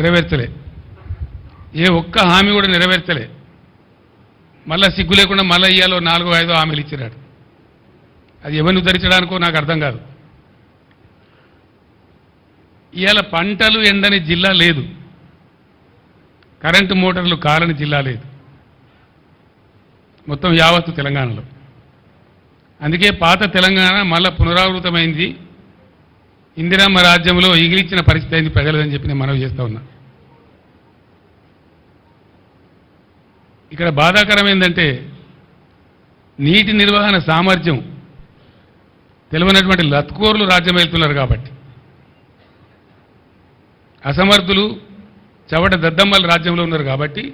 నెరవేర్చలే. ఏ ఒక్క హామీ కూడా నెరవేర్చలే. మళ్ళా సిగ్గు లేకుండా మళ్ళీ ఇయ్యాలో నాలుగో ఐదో హామీలు ఇచ్చినాడు. అది ఎవరిని ఉద్ధరించడానికో నాకు అర్థం కాదు. ఇవాళ పంటలు ఎండని జిల్లా లేదు. కరెంటు మోటార్లు కాలని జిల్లా లేదు. మొత్తం యావత్తు తెలంగాణలో. అందుకే పాత తెలంగాణ మళ్ళా పునరావృతమైంది. ఇందిరమ్మ రాజ్యంలో ఇగిలిచ్చిన పరిస్థితి అయింది ప్రజలదని చెప్పి నేను మనవి చేస్తా ఉన్నా. ఇక్కడ బాధాకరం ఏంటంటే నీటి నిర్వహణ సామర్థ్యం తెలివనటువంటి లత్కోర్లు రాజ్యం వెళ్తున్నారు కాబట్టి. అసమర్థులు చవట దద్దమ్మలు రాజ్యంలో ఉన్నారు కాబట్టి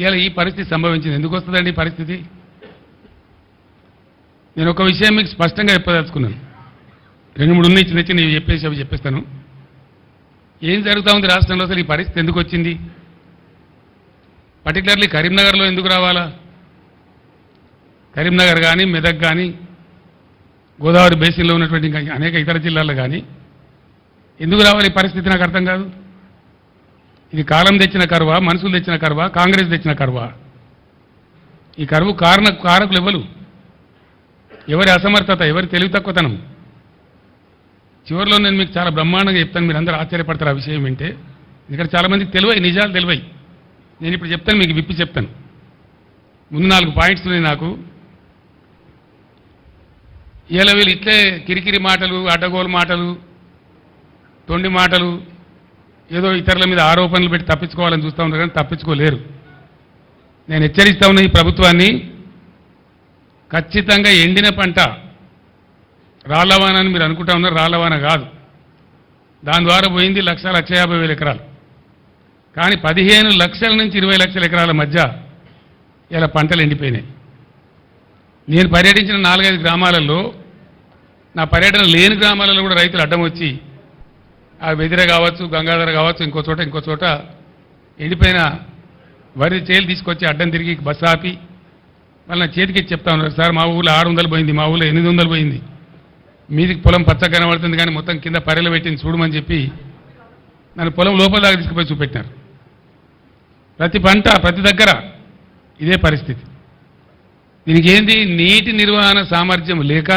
ఇవాళ ఈ పరిస్థితి సంభవించింది. ఎందుకు వస్తుందండి ఈ పరిస్థితి? నేను ఒక విషయం మీకు స్పష్టంగా చెప్పదలుచుకున్నాను. రెండు మూడు ఉన్నాయి చిన్న చిన్న చెప్పేసి అవి చెప్పేస్తాను. ఏం జరుగుతూ ఉంది రాష్ట్రంలో అసలు ఈ పరిస్థితి ఎందుకు వచ్చింది? పర్టికులర్లీ కరీంనగర్లో ఎందుకు రావాలా? కరీంనగర్ కానీ మెదక్ కానీ గోదావరి బేసిన్లో ఉన్నటువంటి ఇంకా అనేక ఇతర జిల్లాల్లో కానీ ఎందుకు రావాలి ఈ పరిస్థితి నాకు అర్థం కాదు. ఇది కాలం తెచ్చిన కరువా మనుషులు తెచ్చిన కరువా కాంగ్రెస్ తెచ్చిన కరువా? ఈ కరువు కారణ కారకులు ఎవరు? ఎవరి అసమర్థత ఎవరి తెలివి తక్కువతనం? చివరిలో నేను మీకు చాలా బ్రహ్మాండంగా చెప్తాను మీరు అందరూ ఆశ్చర్యపడతారు ఆ విషయం ఏంటంటే ఇక్కడ చాలామంది తెలివై నిజాలు తెలివై. నేను ఇప్పుడు చెప్తాను మీకు విప్పి చెప్తాను. ముందు నాలుగు పాయింట్స్ ఉన్నాయి నాకు. ఇలా వీళ్ళు ఇట్లే కిరికిరి మాటలు అడ్డగోలు మాటలు తొండి మాటలు ఏదో ఇతరుల మీద ఆరోపణలు పెట్టి తప్పించుకోవాలని చూస్తూ ఉన్నారు కానీ తప్పించుకోలేరు. నేను హెచ్చరిస్తా ఉన్న ఈ ప్రభుత్వాన్ని ఖచ్చితంగా ఎండిన పంట రాళ్ళవాన అని మీరు అనుకుంటా ఉన్నారు రాళ్ళవాన కాదు. దాని ద్వారా పోయింది లక్ష లక్ష యాభై వేల ఎకరాలు. కానీ పదిహేను లక్షల నుంచి ఇరవై లక్షల ఎకరాల మధ్య ఇలా పంటలు ఎండిపోయినాయి. నేను పర్యటించిన నాలుగైదు గ్రామాలలో నా పర్యటన లేని గ్రామాలలో కూడా రైతులు అడ్డం వచ్చి ఆ వెదిర కావచ్చు గంగాధర కావచ్చు ఇంకో చోట ఇంకో చోట ఎండిపోయిన వరి చేలు తీసుకొచ్చి అడ్డం తిరిగి బస్సు ఆపి మళ్ళీ నా చేతికి చెప్తా ఉన్నారు సార్ మా ఊళ్ళో ఆరు వందలు పోయింది మా ఊళ్ళో ఎనిమిది వందలు పోయింది. మీదికి పొలం పచ్చ కనబడుతుంది కానీ మొత్తం కింద పర్రెలు పెట్టింది చూడమని చెప్పి నన్ను పొలం లోపల దాకా తీసుకుపోయి చూపెట్టినారు. ప్రతి పంట ప్రతి దగ్గర ఇదే పరిస్థితి. దీనికి ఏంది? నీటి నిర్వహణ సామర్థ్యం లేక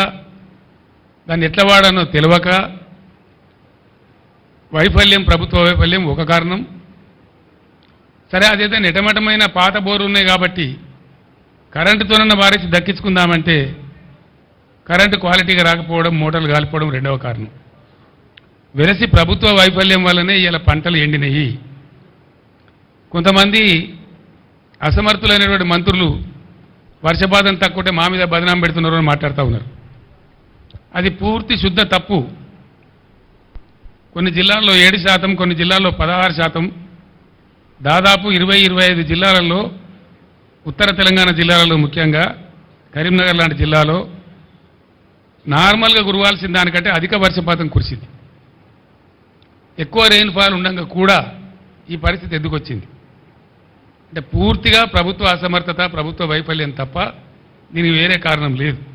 దాన్ని ఎట్లా వాడానో తెలియక వైఫల్యం ప్రభుత్వ వైఫల్యం ఒక కారణం. సరే అదైతే నిటమటమైన పాత బోరు ఉన్నాయి కాబట్టి కరెంటుతోనన్న వారేసి దక్కించుకుందామంటే కరెంటు క్వాలిటీగా రాకపోవడం మోటార్లు కాలిపోవడం రెండవ కారణం. వెలసి ప్రభుత్వ వైఫల్యం వల్లనే ఇలా పంటలు ఎండినాయి కొంతమంది అసమర్థులైనటువంటి మంత్రులు వర్షపాతం తక్కువంటే మా మీద బదనాం పెడుతున్నారు అని మాట్లాడుతూ ఉన్నారు. అది పూర్తి శుద్ధ తప్పు. కొన్ని జిల్లాల్లో ఏడు శాతం కొన్ని జిల్లాల్లో పదహారు శాతం. దాదాపు ఇరవై ఇరవై ఐదు జిల్లాలలో ఉత్తర తెలంగాణ జిల్లాలలో ముఖ్యంగా కరీంనగర్ లాంటి జిల్లాలో నార్మల్గా కురవాల్సిన దానికంటే అధిక వర్షపాతం కురిసింది. ఎక్కువ రెయిన్ఫాల్ ఉండగా కూడా ఈ పరిస్థితి ఎందుకు వచ్చింది? అంటే పూర్తిగా ప్రభుత్వ అసమర్థత ప్రభుత్వ వైఫల్యం తప్ప దీనికి వేరే కారణం లేదు.